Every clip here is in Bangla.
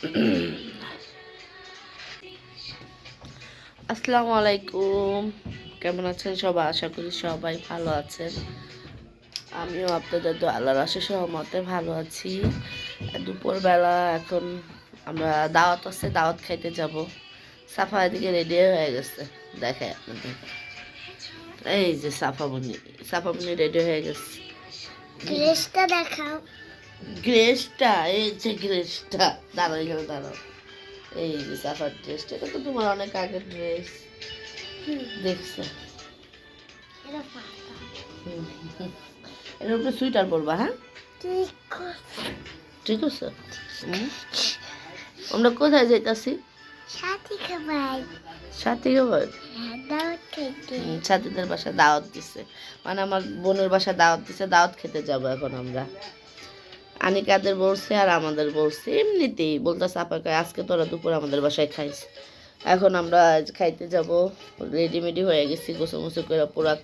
আসসালামু আলাইকুম। কেমন আছেন সবাই? আশা করি সবাই ভালো আছেন। আমিও আপনাদের তো আল্লাহর আশা সহমতে ভালো আছি। দুপুরবেলা এখন আমরা দাওয়াত আছে, দাওয়াত খাইতে যাব। সাফা এদিকে রেডি হয়ে গেছে। দেখে আপনাদের। এই যে সাফামণি সাফামণি রেডি হয়ে গেছে। দেখাও। গ্রেসটা এই যে গ্রেসটা দাঁড়াও এখানে দাঁড়াও। এই যে সাফার ড্রেসটা এটা তো তোমার অনেক আগের ড্রেস দেখছ। এর উপরে সুইটার পরবা হ্যাঁ? ঠিক আছে। আমরা কোথায় যাইতাছি? সাথী খাবাই সাথী খবর? হ্যাঁ সাথীদের বাসায় দাওয়াত দিছে। মানে আমার বোনের বাসায় দাওয়াত দিছে দাওয়াত খেতে যাব এখন আমরা। আনিকাদের বলছে আর আমাদের বলছে, এমনিতেই বলতেছে আপাকে আজকে তোরা দুপুর আমাদের বাসায় খাইস। এখন আমরা খাইতে যাব রেডিমেডি হয়ে গেছি গোসল মুসু করে পুরা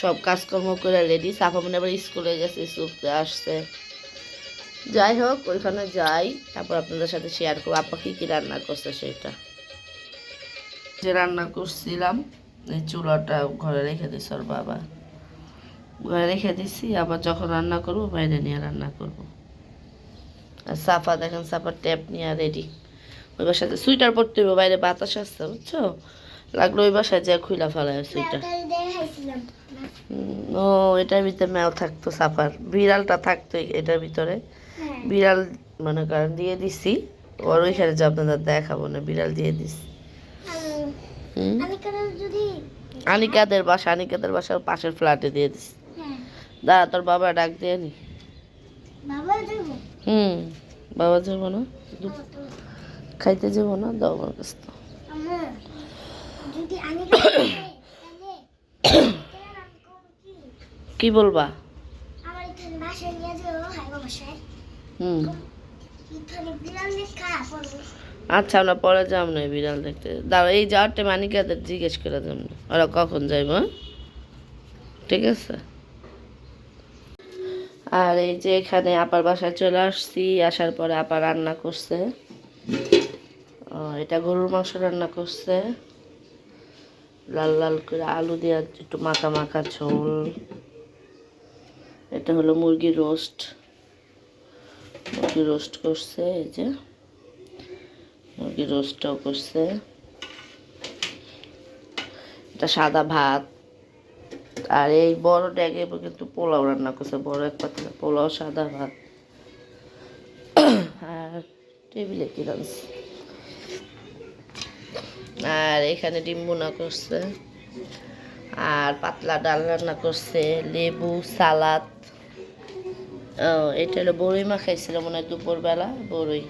সব কাজকর্ম করে রেডি সাফা মনে আবার স্কুলে গেছে, স্কুলে আসছে। যাই হোক, ওইখানে যাই, তারপর আপনাদের সাথে শেয়ার করব। আপা কী কী রান্না করছে সেটা? যে রান্না করছিলাম, এই চুলাটা ঘরে রেখে দিছি ওর বাবা। ঘরে রেখে দিছি, আবার যখন রান্না করব, বাইরে নিয়ে রান্না করব। আর সাফা দেখেন সাফার ট্যাপ নিয়ে রেডি ওই বাসাতে সুইটার পরতে হবে বাইরে বাতাস আসছে বুঝছ? লাগল ওই বাসায় যে খুইলা ফেলায় সুইটার ও এটার ভিতরে ম্যাও থাকতো সাফার। বিড়ালটা থাকতো এটার ভিতরে। হ্যাঁ। বিড়াল মনে করেন দিয়ে দিছি। ওর ওইখানে যে আপনাদের দেখাবো না বিড়াল দিয়ে দিছি। আনিকাদের বাসা আনিকাদের বাসার পাশের ফ্ল্যাটে দিয়ে দিস হ্যাঁ। দাঁড়া তোর বাবা ডাক দিয়ে নি। বাবা হুম, বাবা যাব না খাইতে যাব না, দাও আমার কাছে করব কি বলবা? যাব হুম। আচ্ছা আমরা পরে যাম না বিড়াল দেখতে। দাঁড়া এই যাওয়ার টাইম আনিকাদের জিজ্ঞেস করে যাম না। ওরা কখন যাইব হ্যাঁ? ঠিক আছে? আর এই যে এখানে আপার বাসায় চলে আসছি, আসার পরে আপা রান্না করছে। এটা গরুর মাংস রান্না করছে। লাল লাল করে আলু দিয়ে একটু মাখা মাখা ঝোল। এটা হলো মুরগি রোস্ট। মুরগি রোস্ট করছে, এই যে। মুরগি রোস্টটাও করছে। এটা সাদা ভাত। আর এই বড় ড্যাগে কিন্তু পোলাও রান্না করছে, বড় এক পাতলা পোলাও, সাদা ভাত। আর টেবিলে কি আর এখানে ডিম বোনা করছে, আর পাতলা ডাল রান্না করছে, লেবু, সালাদ। এটা হলো বড়ই মা খাইছিল মনে হয় দুপুরবেলা, বড়ই।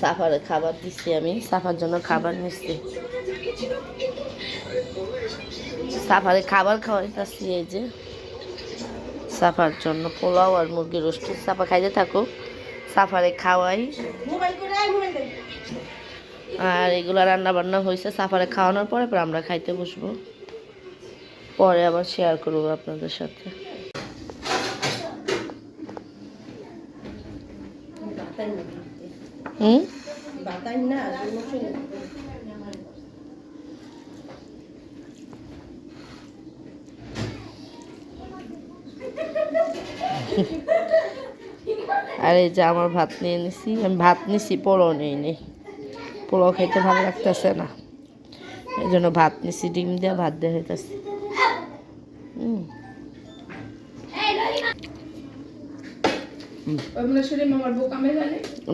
সাফারে খাবার দিচ্ছি আমি, সাফার জন্য খাবার নিচ্ছি সাফারে খাবার খাওয়াইতেছি এই যে সাফার জন্য পোলাও আর মুরগি রোস্ট। সাফা খাইতে থাকুক সাফারে খাওয়াই। আর এগুলো রান্না বান্না হয়েছে সাফারে খাওয়ানোর পরে পরে আমরা খাইতে বসবো। পরে আবার শেয়ার করব আপনাদের সাথে। হুম? আর এই যে আমার ভাত নিয়ে নিছি। আমি ভাত নিছি পোলাও নিয়ে নেই। পোলাও খাইতে ভালো লাগতেছে না। এই জন্য ভাত নিছি ডিম দিয়ে ভাত দিয়ে হইতেছি হুম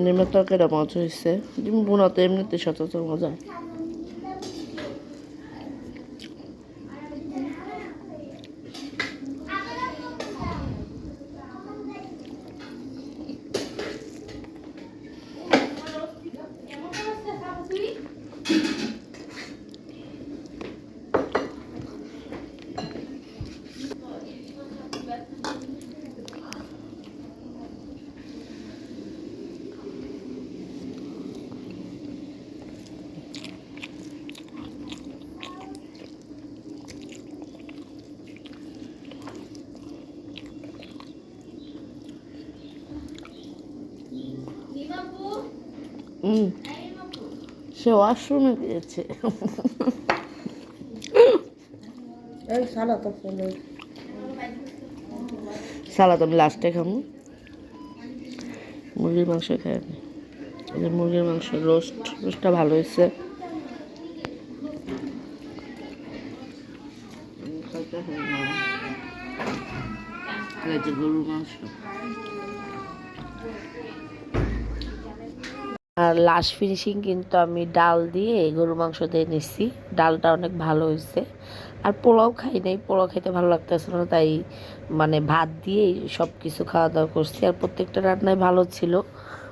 ডিমের তরকারিটা মজা হয়েছে ডিম বোনা তো এমনিতে সচরাচর মজা। হুম। সে ওয়াশরুমে গিয়েছে সালাদ আমি লাস্টে খাব। মুরগির মাংস খাই যে মুরগির মাংস রোস্ট রোস্টটা ভালো হয়েছে। গরুর মাংস। আর লাস্ট ফিনিশিং কিন্তু আমি ডাল দিয়ে গরু মাংস দিয়ে নিচ্ছি ডালটা অনেক ভালো হয়েছে। আর পোলাও খাই নাই, পোলাও খেতে ভালো লাগতেছে না, তাই মানে ভাত দিয়েই সব কিছু খাওয়া দাওয়া করছি। আর প্রত্যেকটা রান্নাই ভালো ছিল।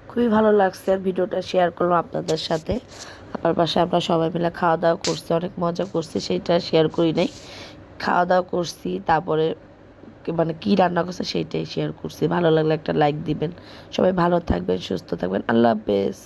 খুবই ভালো লাগছে আর ভিডিওটা শেয়ার করলাম আপনাদের সাথে। আপনার পাশে আমরা সবাই মিলে খাওয়া দাওয়া করছি, অনেক মজা করছি, সেইটা শেয়ার করি নাই। খাওয়া দাওয়া করছি, তারপরে মানে কি রান্না করছে সেইটাই শেয়ার করছি। ভালো লাগলে একটা লাইক দিবেন। সবাই ভালো থাকবেন, সুস্থ থাকবেন। আল্লাহ হাফেজ।